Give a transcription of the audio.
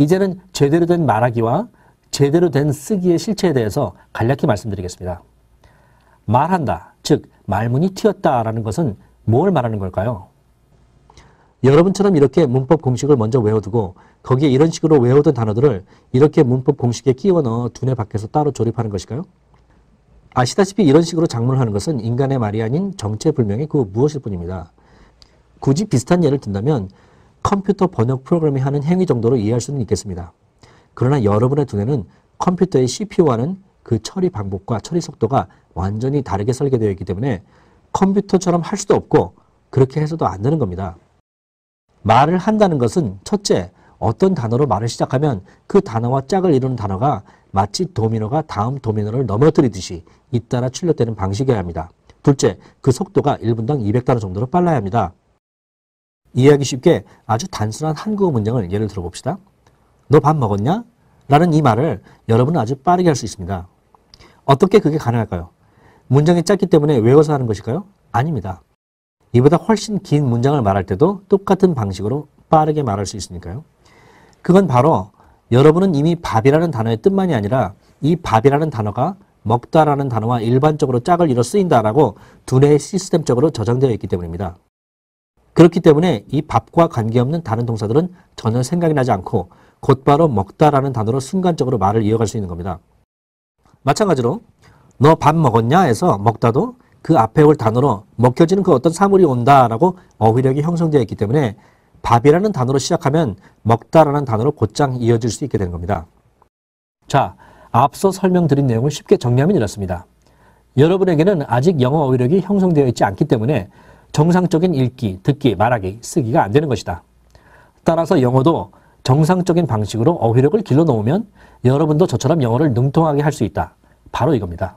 이제는 제대로 된 말하기와 제대로 된 쓰기의 실체에 대해서 간략히 말씀드리겠습니다. 말한다, 즉 말문이 튀었다라는 것은 뭘 말하는 걸까요? 여러분처럼 이렇게 문법 공식을 먼저 외워두고 거기에 이런 식으로 외우던 단어들을 이렇게 문법 공식에 끼워 넣어 두뇌 밖에서 따로 조립하는 것일까요? 아시다시피 이런 식으로 작문을 하는 것은 인간의 말이 아닌 정체불명의 그 무엇일 뿐입니다. 굳이 비슷한 예를 든다면 컴퓨터 번역 프로그램이 하는 행위 정도로 이해할 수는 있겠습니다. 그러나 여러분의 두뇌는 컴퓨터의 CPU와는 그 처리 방법과 처리 속도가 완전히 다르게 설계되어 있기 때문에 컴퓨터처럼 할 수도 없고 그렇게 해서도 안 되는 겁니다. 말을 한다는 것은 첫째, 어떤 단어로 말을 시작하면 그 단어와 짝을 이루는 단어가 마치 도미노가 다음 도미노를 넘어뜨리듯이 잇따라 출력되는 방식이어야 합니다. 둘째, 그 속도가 1분당 200단어 정도로 빨라야 합니다. 이해하기 쉽게 아주 단순한 한국어 문장을 예를 들어봅시다. 너 밥 먹었냐? 라는 이 말을 여러분은 아주 빠르게 할 수 있습니다. 어떻게 그게 가능할까요? 문장이 짧기 때문에 외워서 하는 것일까요? 아닙니다. 이보다 훨씬 긴 문장을 말할 때도 똑같은 방식으로 빠르게 말할 수 있으니까요. 그건 바로 여러분은 이미 밥이라는 단어의 뜻만이 아니라 이 밥이라는 단어가 먹다라는 단어와 일반적으로 짝을 이뤄 쓰인다라고 두뇌에 시스템적으로 저장되어 있기 때문입니다. 그렇기 때문에 이 밥과 관계없는 다른 동사들은 전혀 생각이 나지 않고 곧바로 먹다라는 단어로 순간적으로 말을 이어갈 수 있는 겁니다. 마찬가지로 너 밥 먹었냐 해서 먹다도 그 앞에 올 단어로 먹혀지는 그 어떤 사물이 온다라고 어휘력이 형성되어 있기 때문에 밥이라는 단어로 시작하면 먹다라는 단어로 곧장 이어질 수 있게 되는 겁니다. 자, 앞서 설명드린 내용을 쉽게 정리하면 이렇습니다. 여러분에게는 아직 영어 어휘력이 형성되어 있지 않기 때문에 정상적인 읽기, 듣기, 말하기, 쓰기가 안 되는 것이다. 따라서 영어도 정상적인 방식으로 어휘력을 길러 놓으면 여러분도 저처럼 영어를 능통하게 할 수 있다. 바로 이겁니다.